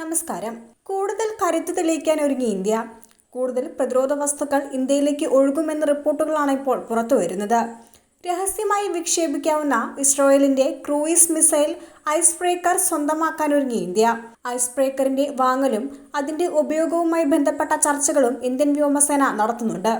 നമസ്കാരം. കൂടുതൽ കരുത്ത് തെളിയിക്കാൻ ഒരുങ്ങി ഇന്ത്യ കൂടുതൽ പ്രതിരോധ വസ്തുക്കൾ ഇന്ത്യയിലേക്ക് ഒഴുകുമെന്ന റിപ്പോർട്ടുകളാണ് ഇപ്പോൾ പുറത്തുവരുന്നത് രഹസ്യമായി വിക്ഷേപിക്കാവുന്ന ഇസ്രോയേലിന്റെ ക്രൂയിസ് മിസൈൽ ഐസ് ബ്രേക്കർ സ്വന്തമാക്കാൻ ഒരുങ്ങി ഇന്ത്യ. ഐസ് ബ്രേക്കറിന്റെ വാങ്ങലും അതിന്റെ ഉപയോഗവുമായി ബന്ധപ്പെട്ട ചർച്ചകളും ഇന്ത്യൻ വ്യോമസേന നടത്തുന്നുണ്ട്.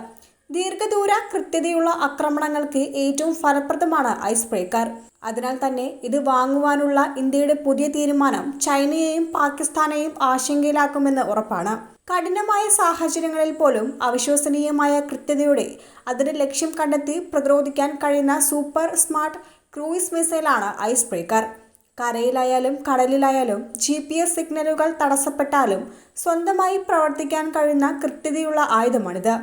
ദീർഘദൂര കൃത്യതയുള്ള ആക്രമണങ്ങൾക്ക് ഏറ്റവും ഫലപ്രദമാണ് ഐസ് ബ്രേക്കർ. അതിനാൽ തന്നെ ഇത് വാങ്ങുവാനുള്ള ഇന്ത്യയുടെ പുതിയ തീരുമാനം ചൈനയെയും പാകിസ്ഥാനെയും ആശങ്കയിലാക്കുമെന്ന് ഉറപ്പാണ്. കഠിനമായ സാഹചര്യങ്ങളിൽ പോലും അവിശ്വസനീയമായ കൃത്യതയോടെ അതിന്റെ ലക്ഷ്യം കണ്ടെത്തി പ്രതിരോധിക്കാൻ കഴിയുന്ന സൂപ്പർ സ്മാർട്ട് ക്രൂയിസ് മിസൈലാണ് ഐസ് ബ്രേക്കർ. കരയിലായാലും കടലിലായാലും ജി പി എസ് സിഗ്നലുകൾ തടസ്സപ്പെട്ടാലും സ്വന്തമായി പ്രവർത്തിക്കാൻ കഴിയുന്ന കൃത്യതയുള്ള ആയുധമാണിത്.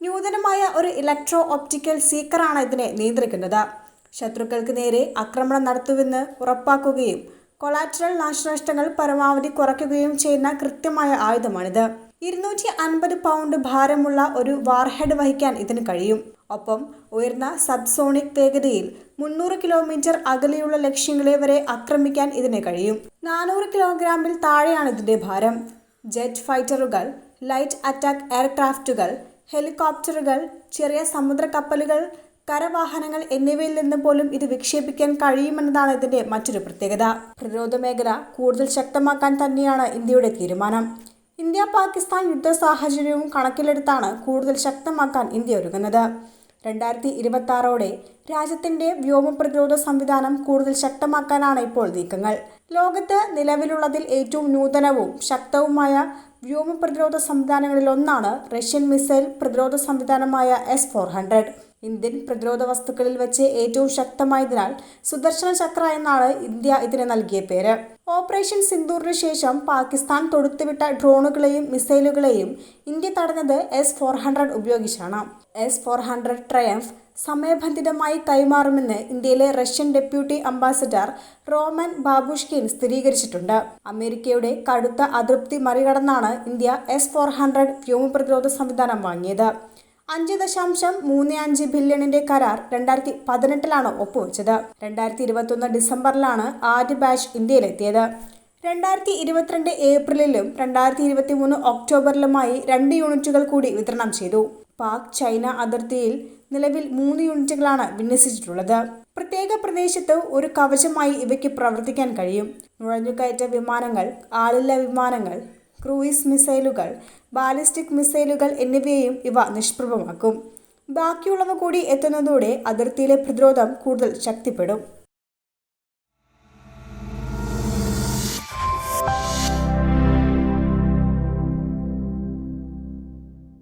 നൂതനമായ ഒരു ഇലക്ട്രോ ഒപ്റ്റിക്കൽ സീക്കറാണ് ഇതിനെ നിയന്ത്രിക്കുന്നത്. ശത്രുക്കൾക്ക് നേരെ ആക്രമണം നടത്തുമെന്ന് ഉറപ്പാക്കുകയും കൊളാറ്ററൽ നാശനഷ്ടങ്ങൾ പരമാവധി കുറയ്ക്കുകയും ചെയ്യുന്ന കൃത്യമായ ആയുധമാണിത്. ഇരുന്നൂറ്റി അൻപത് പൗണ്ട് ഭാരമുള്ള ഒരു വാർഹെഡ് വഹിക്കാൻ ഇതിന് കഴിയും. ഒപ്പം ഉയർന്ന സബ്സോണിക് വേഗതയിൽ മുന്നൂറ് കിലോമീറ്റർ അകലെയുള്ള ലക്ഷ്യങ്ങളെ വരെ ആക്രമിക്കാൻ ഇതിന് കഴിയും. നാനൂറ് കിലോഗ്രാമിൽ താഴെയാണ് ഇതിന്റെ ഭാരം. ജെറ്റ് ഫൈറ്ററുകൾ ലൈറ്റ് അറ്റാക്ക് എയർക്രാഫ്റ്റുകൾ ഹെലികോപ്റ്ററുകൾ ചെറിയ സമുദ്ര കപ്പലുകൾ കരവാഹനങ്ങൾ എന്നിവയിൽ നിന്ന് പോലും ഇത് വിക്ഷേപിക്കാൻ കഴിയുമെന്നതാണ് ഇതിന്റെ മറ്റൊരു പ്രത്യേകത. പ്രതിരോധ മേഖല കൂടുതൽ ശക്തമാക്കാൻ തന്നെയാണ് ഇന്ത്യയുടെ തീരുമാനം. ഇന്ത്യ പാകിസ്ഥാൻ യുദ്ധ സാഹചര്യവും കണക്കിലെടുത്താണ് കൂടുതൽ ശക്തമാക്കാൻ ഇന്ത്യ ഒരുങ്ങുന്നത്. രണ്ടായിരത്തി ഇരുപത്തി രാജ്യത്തിന്റെ വ്യോമ പ്രതിരോധ സംവിധാനം കൂടുതൽ ശക്തമാക്കാനാണ് ഇപ്പോൾ നീക്കങ്ങൾ. ലോകത്ത് നിലവിലുള്ളതിൽ ഏറ്റവും നൂതനവും ശക്തവുമായ വ്യോമ പ്രതിരോധ സംവിധാനങ്ങളിൽ ഒന്നാണ് റഷ്യൻ മിസൈൽ പ്രതിരോധ സംവിധാനമായ എസ് ഫോർ ഹൺഡ്രഡ് ഇന്ത്യൻ പ്രതിരോധ വസ്തുക്കളിൽ വെച്ച് ഏറ്റവും ശക്തമായതിനാൽ സുദർശന ചക്ര എന്നാണ് ഇന്ത്യ ഇതിന് നൽകിയ പേര്. ഓപ്പറേഷൻ സിന്ദൂറിന് ശേഷം പാകിസ്ഥാൻ തൊടുത്തുവിട്ട ഡ്രോണുകളെയും മിസൈലുകളെയും ഇന്ത്യ തടഞ്ഞത് എസ് ഫോർ ഹൺഡ്രഡ് ഉപയോഗിച്ചാണ്. എസ് ഫോർ ഹൺഡ്രഡ് ട്രയംഫ് സമയബന്ധിതമായി കൈമാറുമെന്ന് ഇന്ത്യയിലെ Russian deputy ambassador Roman Babushkin സ്ഥിരീകരിച്ചിട്ടുണ്ട്. അമേരിക്കയുടെ കടുത്ത അതൃപ്തി മറികടന്നാണ് ഇന്ത്യ എസ് ഫോർ ഹൺഡ്രഡ് വ്യോമ പ്രതിരോധ സംവിധാനം വാങ്ങിയത്. അഞ്ച് ദശാംശം മൂന്ന് അഞ്ച് ബില്യണിന്റെ കരാർ രണ്ടായിരത്തി പതിനെട്ടിലാണ് ഒപ്പുവെച്ചത്. രണ്ടായിരത്തി ഇരുപത്തൊന്ന് ഡിസംബറിലാണ് ആദ്യ ബാച്ച് ഇന്ത്യയിലെത്തിയത്. രണ്ടായിരത്തി ഇരുപത്തിരണ്ട് ഏപ്രിലിലും രണ്ടായിരത്തി ഇരുപത്തി മൂന്ന് ഒക്ടോബറിലുമായി രണ്ട് യൂണിറ്റുകൾ കൂടി വിതരണം ചെയ്തു. പാക് ചൈന അതിർത്തിയിൽ നിലവിൽ മൂന്ന് യൂണിറ്റുകളാണ് വിന്യസിച്ചിട്ടുള്ളത്. പ്രത്യേക പ്രദേശത്ത് ഒരു കവചമായി ഇവയ്ക്ക് പ്രവർത്തിക്കാൻ കഴിയും. നുഴഞ്ഞുകയറ്റ വിമാനങ്ങൾ ആളില്ല വിമാനങ്ങൾ ക്രൂയിസ് മിസൈലുകൾ ബാലിസ്റ്റിക് മിസൈലുകൾ എന്നിവയെയും ഇവ നിഷ്പ്രഭമാക്കും. ബാക്കിയുള്ളവ കൂടി എത്തുന്നതോടെ അതിർത്തിയിലെ പ്രതിരോധം കൂടുതൽ ശക്തിപ്പെടും.